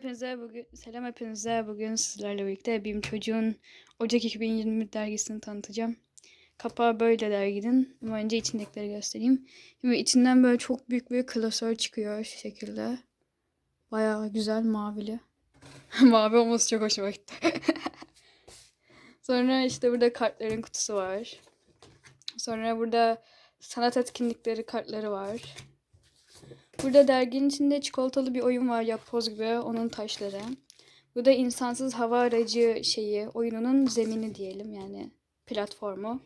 hepinize bugün selam hepinize bugün sizlerle birlikte Benim Çocuğun Ocak 2020 dergisini tanıtacağım. Kapağı böyle derginin. Ama önce içindekileri göstereyim. Şimdi içinden böyle çok büyük bir klasör çıkıyor şu şekilde. Bayağı güzel mavili. Mavi olması çok hoşuma gitti. Sonra işte burada kartların kutusu var. Sonra burada sanat etkinlikleri kartları var. Burada derginin içinde çikolatalı bir oyun var yapboz gibi onun taşları. Bu da insansız hava aracı şeyi oyununun zemini diyelim yani platformu.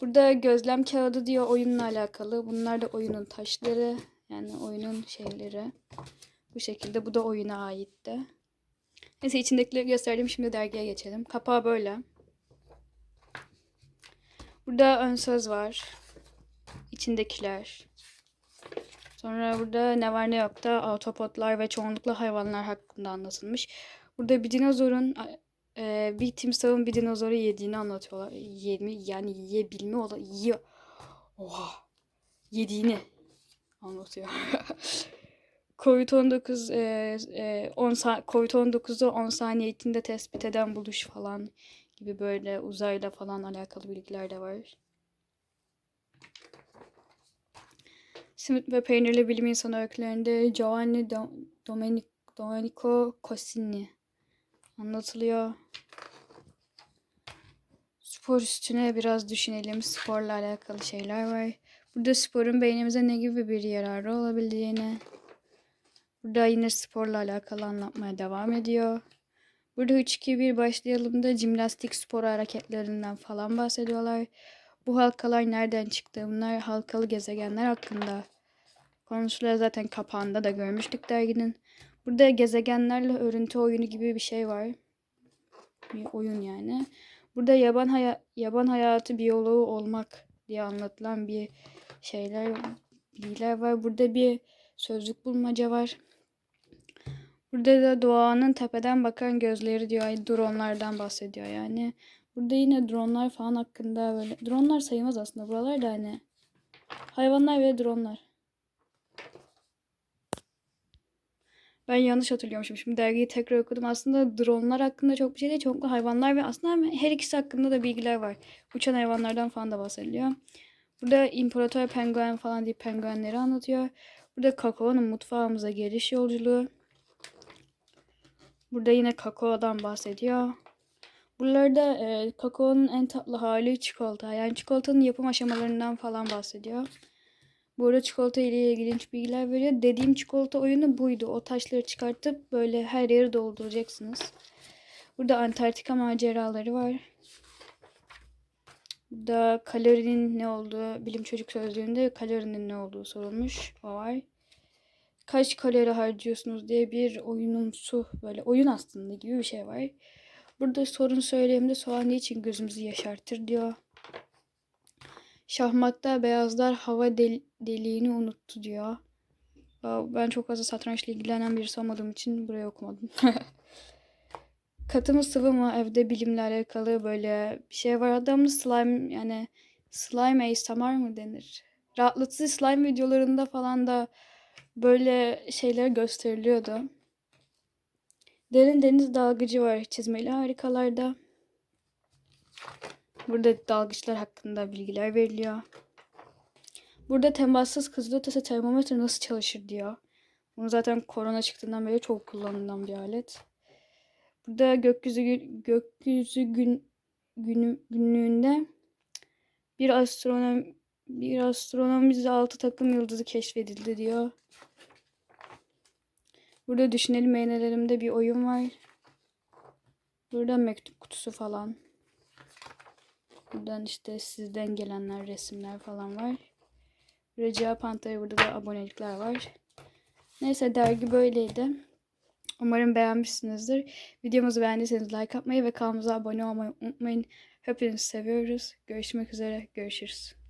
Burada gözlem kağıdı diyor oyunla alakalı. Bunlar da oyunun taşları yani oyunun şeyleri. Bu şekilde bu da oyuna aitti. Neyse içindekileri gösterdim şimdi dergiye geçelim. Kapağı böyle. Burada ön söz var. İçindekiler. Sonra burada ne var ne yok da autopotlar ve çoğunlukla hayvanlar hakkında anlatılmış. Burada bir dinozorun e, bir timsahın bir dinozoru yediğini anlatıyorlar. Yemi yani yiyebilme ola yiyor. Oha. Yediğini anlatıyor. Covid-19 e, e, 10 Covid-19'u 10 saniye içinde tespit eden buluş falan gibi böyle uzayla falan alakalı bilgiler de var. Simit ve peynirli bilim insanı öykülerinde Giovanni Do Domenico, Domenico Cossini anlatılıyor. Spor üstüne biraz düşünelim. Sporla alakalı şeyler var. Burada sporun beynimize ne gibi bir yararı olabileceğini. Burada yine sporla alakalı anlatmaya devam ediyor. Burada 3-2-1 başlayalım da jimnastik spor hareketlerinden falan bahsediyorlar. Bu halkalar nereden çıktı? Bunlar halkalı gezegenler hakkında konuşuluyor. Zaten kapağında da görmüştük derginin. Burada gezegenlerle örüntü oyunu gibi bir şey var. Bir oyun yani. Burada yaban, haya yaban hayatı biyoloğu olmak diye anlatılan bir şeyler, bilgiler var. Burada bir sözlük bulmaca var. Burada da doğanın tepeden bakan gözleri diyor. Ay, dronlardan bahsediyor yani. Burada yine dronlar falan hakkında böyle. Dronlar sayılmaz aslında. Buralar da hani hayvanlar ve dronlar. Ben yanlış hatırlıyormuşum. Şimdi dergiyi tekrar okudum. Aslında dronlar hakkında çok bir şey değil. Çok hayvanlar ve aslında her ikisi hakkında da bilgiler var. Uçan hayvanlardan falan da bahsediliyor. Burada imparator penguen falan diye penguenleri anlatıyor. Burada kakaonun mutfağımıza geliş yolculuğu. Burada yine kakaodan bahsediyor. Buralarda e, kakaonun en tatlı hali çikolata. Yani çikolatanın yapım aşamalarından falan bahsediyor. Bu arada çikolata ile ilginç bilgiler veriyor. Dediğim çikolata oyunu buydu. O taşları çıkartıp böyle her yeri dolduracaksınız. Burada Antarktika maceraları var. Burada kalorinin ne olduğu, bilim çocuk sözlüğünde kalorinin ne olduğu sorulmuş. O var. Kaç kalori harcıyorsunuz diye bir oyunumsu böyle oyun aslında gibi bir şey var. Burada sorun söyleyeyimde soğan niçin gözümüzü yaşartır diyor. Şahmatta beyazlar hava del deliğini unuttu diyor. Ben çok fazla satrançla ilgilenen birisi olmadığım için buraya okumadım. Katı mı sıvı mı evde bilimle alakalı böyle bir şey var. Adamın slime yani slime ASMR mı denir? Rahatlatıcı slime videolarında falan da böyle şeyler gösteriliyordu. Derin deniz dalgıcı var çizmeli harikalarda. Burada dalgıçlar hakkında bilgiler veriliyor. Burada temassız kızıl ötesi termometre nasıl çalışır diyor. Bunu zaten korona çıktığından beri çok kullanılan bir alet. Burada gökyüzü gökyüzü gün günü, günlüğünde bir astronom bir astronomi altı takım yıldızı keşfedildi diyor. Burada düşünelim meynelerimde bir oyun var. Burada mektup kutusu falan. Buradan işte sizden gelenler, resimler falan var. Cevap anahtarı, burada da abonelikler var. Neyse dergi böyleydi. Umarım beğenmişsinizdir. Videomuzu beğendiyseniz like atmayı ve kanalımıza abone olmayı unutmayın. Hepinizi seviyoruz. Görüşmek üzere. Görüşürüz.